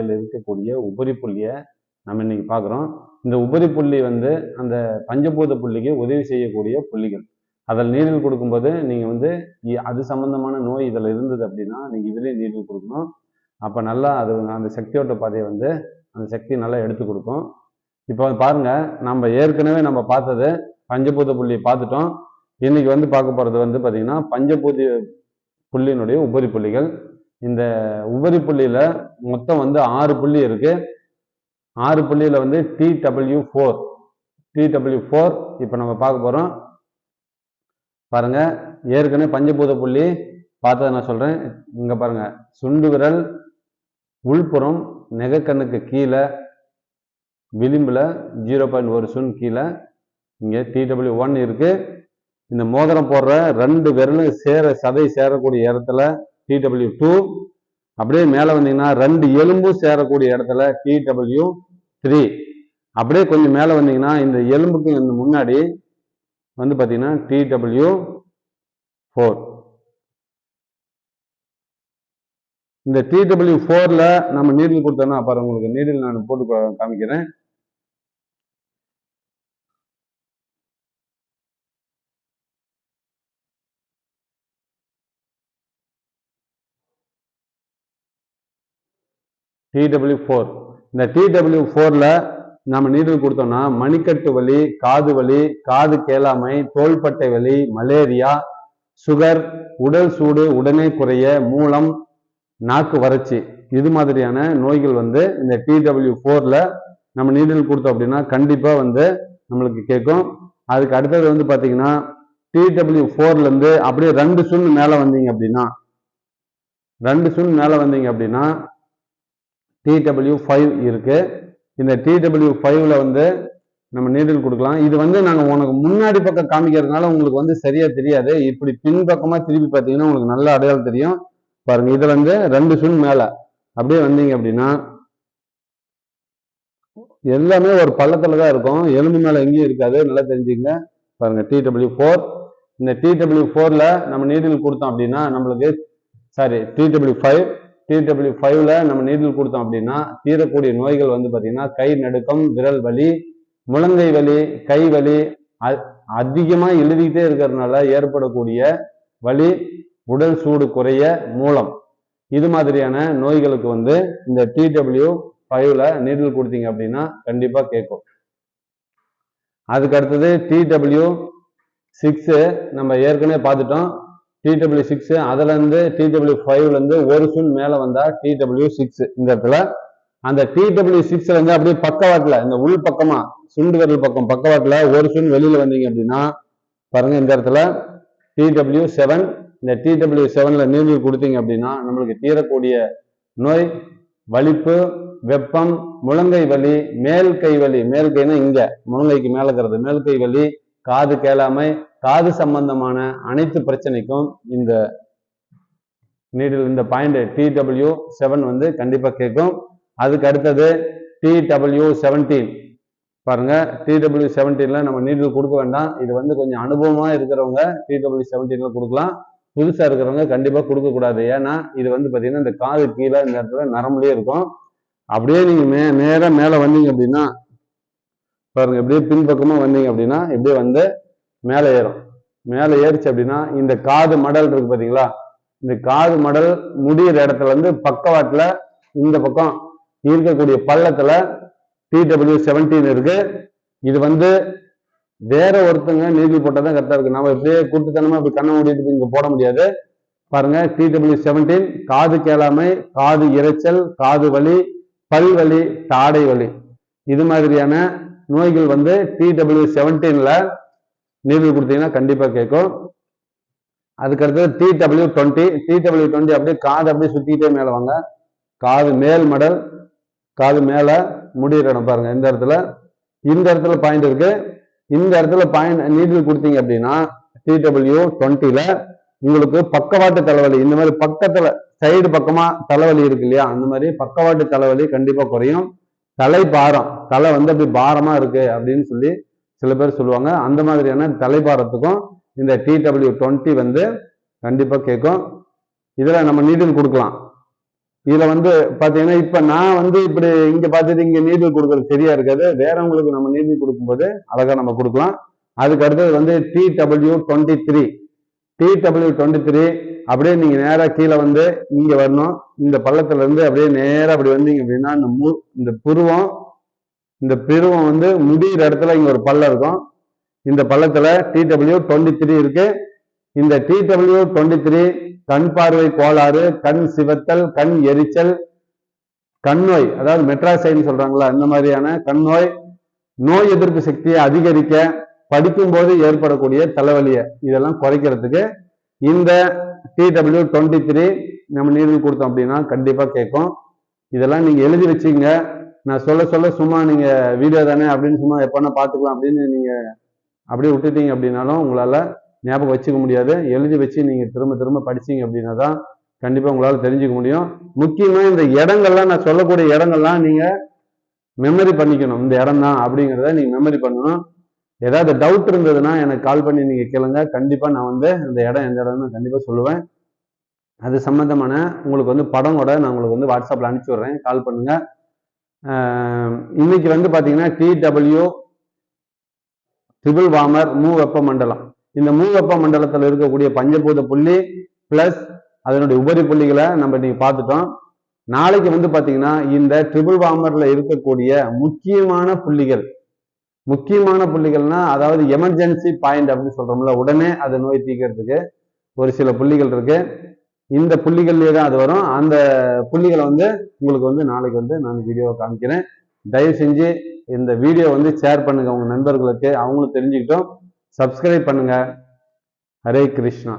இதில் இருக்கக்கூடிய உபரி புள்ளியை நம்ம இன்னைக்கு பார்க்குறோம். இந்த உபரி புள்ளி வந்து அந்த பஞ்சபூத புள்ளிக்கு உதவி செய்யக்கூடிய புள்ளிகள். அதில் நீரில் கொடுக்கும்போது நீங்கள் வந்து அது சம்பந்தமான நோய் இதில் இருந்தது அப்படின்னா நீங்கள் இதுலேயும் நீரில் கொடுக்கணும். அப்போ நல்லா அது அந்த சக்தியோட்ட பாதையை வந்து அந்த சக்தி நல்லா எடுத்து கொடுக்கும். இப்போ பாருங்க நம்ம ஏற்கனவே நம்ம பார்த்தது பஞ்சபூத புள்ளி பார்த்துட்டோம். இன்னைக்கு வந்து பார்க்க போகிறது வந்து பார்த்திங்கன்னா பஞ்சபூதி புள்ளியினுடைய உபரி புள்ளிகள். இந்த உபரி புள்ளியில் மொத்தம் வந்து ஆறு புள்ளி இருக்கு. ஆறு புள்ளியில் வந்து T W four T W four இப்போ நம்ம பார்க்க போகிறோம் பாருங்கள் ஏற்கனவே பஞ்சபூத புள்ளி பார்த்ததை நான் சொல்கிறேன் இங்கே பாருங்கள் சுண்டு விரல் உள்புறம் நெகக்கண்ணுக்கு கீழே விளிம்பில் ஜீரோ பாயிண்ட் ஒரு சுன் கீழே இங்கே டிடபிள்யூ ஒன் இருக்குது இந்த மோதிரம் போடுற ரெண்டு விரலும் சேர சதை சேரக்கூடிய இடத்துல டிடபிள்யூ டூ அப்படியே மேலே வந்தீங்கன்னா ரெண்டு எலும்பும் சேரக்கூடிய இடத்துல டிடபிள்யூ த்ரீ அப்படியே கொஞ்சம் மேலே வந்தீங்கன்னா இந்த எலும்புக்கு இந்த முன்னாடி வந்து பார்த்தீங்கன்னா டிடபிள்யூ ஃபோர் இந்த டிடபிள்யூ ஃபோரில் நம்ம நீடில் கொடுத்தோன்னா அப்புறம் உங்களுக்கு நீடில் நான் போட்டு காமிக்கிறேன். டிடபிள்யூ ஃபோர் இந்த டிடபிள்யூ ஃபோரில் நம்ம நீடில் கொடுத்தோம்னா மணிக்கட்டு வலி காது வலி காது கேளாமை தோள்பட்டை வலி மலேரியா சுகர் உடல் சூடு உடனே குறைய மூலம் நாக்கு வறட்சி. இது மாதிரியான நோய்கள் வந்து இந்த டிடபிள்யூ ஃபோரில் நம்ம நீடில் கொடுத்தோம் அப்படின்னா கண்டிப்பாக வந்து நம்மளுக்கு கேட்கும். அதுக்கு அடுத்தது வந்து பார்த்தீங்கன்னா டிடபிள்யூ ஃபோர்லேருந்து அப்படியே ரெண்டு சுண்ணு மேலே வந்தீங்க அப்படின்னா ரெண்டு சுண்ணு மேலே வந்தீங்க அப்படின்னா டிடபிள்யூ ஃபைவ் இருக்குது இந்த டிடபிள்யூ ஃபைவ்ல வந்து நம்ம நீடில் கொடுக்கலாம். இது வந்து நாங்கள் உனக்கு முன்னாடி பக்கம் காமிக்கிறதுனால உங்களுக்கு வந்து சரியாக தெரியாது. இப்படி பின்பக்கமாக திருப்பி பார்த்தீங்கன்னா உங்களுக்கு நல்ல அடையாளம் தெரியும். பாருங்க இதுல வந்து ரெண்டு சுண் மேலே. அப்படியே வந்தீங்க அப்படின்னா எல்லாமே ஒரு பள்ளத்தில் தான் இருக்கும். எலும்பு மேலே எங்கேயும் இருக்காது. நல்லா தெரிஞ்சுங்க பாருங்க டிடபிள்யூ ஃபோர் இந்த டிடபிள்யூ ஃபோரில் நம்ம நீடில் கொடுத்தோம் அப்படின்னா நம்மளுக்கு சாரி டிடபிள்யூ ஃபைவ் டிடபிள்யூ ஃபைவ்ல நம்ம நீடில் கொடுத்தோம் அப்படின்னா தீரக்கூடிய நோய்கள் வந்து பார்த்தீங்கன்னா கை நடுக்கம் விரல் வலி முழங்கை வலி கை வலி அ- எழுதிக்கிட்டே இருக்கிறதுனால ஏற்படக்கூடிய வலி உடல் சூடு குறைய மூலம். இது மாதிரியான நோய்களுக்கு வந்து இந்த டிடபிள்யூ ஃபைவ்ல நீடில் கொடுத்தீங்க அப்படின்னா கண்டிப்பாக கேட்கும். அதுக்கு அடுத்தது டிடபிள்யூ சிக்ஸு நம்ம ஏற்கனவே பார்த்துட்டோம். டிடபிள்யூ சிக்ஸ் அதுல இருந்து டிடபிள்யூ ஃபைவ்ல இருந்து ஒரு சுன் மேல வந்தா டிடபிள்யூ சிக்ஸ் இந்த இடத்துல. அந்த டிடபிள்யூ சிக்ஸ்ல இருந்து அப்படியே பக்கவாட்டுல இந்த உள் பக்கமா சுண்டு விரல் பக்கம் பக்கவாட்டுல ஒரு சுன் வெளியில வந்தீங்க அப்படின்னா பாருங்க இந்த இடத்துல. டிடபிள்யூ செவன் இந்த டிடபிள்யூ செவன்ல நீரில் கொடுத்தீங்க அப்படின்னா நம்மளுக்கு தீரக்கூடிய நோய் வலிப்பு வெப்பம் முழங்கை வலி மேல் கை வலி மேல் கைனா இங்க முழங்கைக்கு மேல இருக்கிறது மேல் கை வலி காது கேளாமை காது சம்பந்தமான அனைத்து பிரச்சனைக்கும் இந்த நீடில் இந்த பாயிண்ட் டிடபிள்யூ செவன் வந்து கண்டிப்பாக கேட்கும். அதுக்கு அடுத்தது டி டபிள்யூ செவன்டீன் பாருங்க டிடபிள்யூ செவன்டீன்ல நம்ம நீடில் கொடுக்க வேண்டாம். இது வந்து கொஞ்சம் அனுபவமா இருக்கிறவங்க டிடபிள்யூ செவன்டீன்ல கொடுக்கலாம். புதுசா இருக்கிறவங்க கண்டிப்பா கொடுக்க கூடாது. ஏன்னா இது வந்து பாத்தீங்கன்னா இந்த காது கீழே இந்த இடத்துல நரம்புலயே இருக்கும். அப்படியே நீங்க மே நேராக மேல வந்தீங்க அப்படின்னா பாருங்க எப்படியே பின்பக்கமாக வந்தீங்க அப்படின்னா எப்படியே வந்து மேலே ஏறும். மேலே ஏறிச்சு அப்படின்னா இந்த காது மடல் இருக்கு பார்த்தீங்களா இந்த காது மடல் முடிகிற இடத்துல இருந்து பக்கவாட்டில் இந்த பக்கம் இருக்கக்கூடிய பள்ளத்தில் டிடபிள்யூ செவன்டீன் இருக்கு. இது வந்து வேற ஒருத்தங்க நீடில் போட்டால் தான் கரெக்டாக இருக்கு. நம்ம இப்படியே கூட்டுத்தனமா இப்படி கண்ணை மூடிட்டு இங்கே போட முடியாது. பாருங்க டிடபிள்யூ செவன்டீன் காது கேளாமை காது இரைச்சல் காது வலி பல் வலி தாடை வலி. இது மாதிரியான நோய்கள் வந்து டிடபிள்யூ செவன்டீன்ல நீடில் கொடுத்தீங்கன்னா கண்டிப்பா கேட்கும். அதுக்கடுத்தது டிடபிள்யூ டுவெண்ட்டி டிடபிள்யூ டுவெண்ட்டி அப்படியே காது அப்படியே சுத்திக்கிட்டே மேலே வாங்க. காது மேல் மடல் காது மேல முடியிற இடம் பாருங்க இந்த இடத்துல. இந்த இடத்துல பாயிண்ட் இருக்கு. இந்த இடத்துல பாயிண்ட் நீடில் கொடுத்தீங்க அப்படின்னா டிடபிள்யூ டுவெண்ட்டில உங்களுக்கு பக்கவாட்டு தலைவலி இந்த மாதிரி பக்கத்துல சைடு பக்கமா தலைவலி இருக்கு இல்லையா? அந்த மாதிரி பக்கவாட்டு தலைவலி கண்டிப்பா குறையும். தலை பாரம் தலை வந்து அப்படி பாரமாக இருக்கு அப்படின்னு சொல்லி சில பேர் சொல்லுவாங்க. அந்த மாதிரியான தலைபாரத்துக்கும் இந்த டிடபிள்யூ டுவெண்ட்டி வந்து கண்டிப்பாக கேட்கும். இதில் நம்ம நீடில் கொடுக்கலாம். இதில் வந்து பார்த்தீங்கன்னா இப்போ நான் வந்து இப்படி இங்கே பார்த்துட்டு இங்கே நீடில் கொடுக்குறது சரியா இருக்காது. வேறவங்களுக்கு நம்ம நீடில் கொடுக்கும்போது அழகாக நம்ம கொடுக்கலாம். அதுக்கு அடுத்தது வந்து T W twenty three T W twenty three அப்படியே நீங்க நேரா கீழே வந்து இங்க வரணும். இந்த பள்ளத்துல இருந்து அப்படியே நேரா அப்படி வந்தீங்க அப்படின்னா இந்த மு இந்த புருவம் இந்த பிருவம் வந்து முடிகிற இடத்துல இங்க ஒரு பள்ளம் இருக்கும். இந்த பள்ளத்துல டி டபிள்யூ டுவெண்ட்டி த்ரீ இருக்கு. இந்த டி டபிள்யூ டுவெண்ட்டி த்ரீ கண் பார்வை கோளாறு கண் சிவத்தல் கண் எரிச்சல் கண் நோய் அதாவது மெட்ராசைன்னு சொல்றாங்களா இந்த மாதிரியான கண் நோய் நோய் எதிர்ப்பு சக்தியை அதிகரிக்க படிக்கும்போது ஏற்படக்கூடிய தலைவலியை இதெல்லாம் குறைக்கிறதுக்கு இந்த டிடபிள்யூ டுவெண்ட்டி த்ரீ நம்ம நீரில் கொடுத்தோம் அப்படின்னா கண்டிப்பாக கேட்கும். இதெல்லாம் நீங்கள் எழுதி வச்சுங்க நான் சொல்ல சொல்ல சும்மா நீங்கள் வீடியோ தானே அப்படின்னு சும்மா எப்போனா பார்த்துக்கலாம் அப்படின்னு நீங்கள் அப்படியே விட்டுட்டீங்க அப்படின்னாலும் உங்களால் ஞாபகம் வச்சுக்க முடியாது. எழுதி வச்சு நீங்கள் திரும்ப திரும்ப படிச்சீங்க அப்படின்னா தான் கண்டிப்பாக உங்களால் தெரிஞ்சுக்க முடியும். முக்கியமாக இந்த இடங்கள்லாம் நான் சொல்லக்கூடிய இடங்கள்லாம் நீங்கள் மெமரி பண்ணிக்கணும். இந்த இடம் தான் அப்படிங்கிறத நீங்கள் மெமரி பண்ணணும். ஏதாவது டவுட் இருந்ததுன்னா எனக்கு கால் பண்ணி நீங்கள் கேளுங்க. கண்டிப்பாக நான் வந்து இந்த இடம் எந்த இடம்னு கண்டிப்பாக சொல்லுவேன். அது சம்மந்தமான உங்களுக்கு வந்து படம் கூட நான் உங்களுக்கு வந்து வாட்ஸ்அப்பில் அனுப்பிச்சி விட்றேன். கால் பண்ணுங்க. இன்னைக்கு வந்து பார்த்தீங்கன்னா டிடபிள்யூ ட்ரிபிள் வாமர் மூ வெப்ப மண்டலம் இந்த மூ வெப்ப மண்டலத்தில் இருக்கக்கூடிய பஞ்சபூத புள்ளி பிளஸ் அதனுடைய உபரி புள்ளிகளை நம்ம இன்னைக்கு பார்த்துட்டோம். நாளைக்கு வந்து பார்த்தீங்கன்னா இந்த ட்ரிபிள் வாமரில் இருக்கக்கூடிய முக்கியமான புள்ளிகள் முக்கியமான புள்ளிகள்னா அதாவது எமர்ஜென்சி பாயிண்ட் அப்படின்னு சொல்றோம்ல உடனே அதை நோய் தீக்கிறதுக்கு ஒரு சில புள்ளிகள் இருக்கு. இந்த புள்ளிகள்லேயே தான் அது வரும். அந்த புள்ளிகளை வந்து உங்களுக்கு வந்து நாளைக்கு வந்து நான் வீடியோவை காமிக்கிறேன். தயவு செஞ்சு இந்த வீடியோ வந்து ஷேர் பண்ணுங்க உங்க நண்பர்களுக்கு. அவங்களும் தெரிஞ்சுக்கிட்டோம். சப்ஸ்கிரைப் பண்ணுங்க. ஹரே கிருஷ்ணா.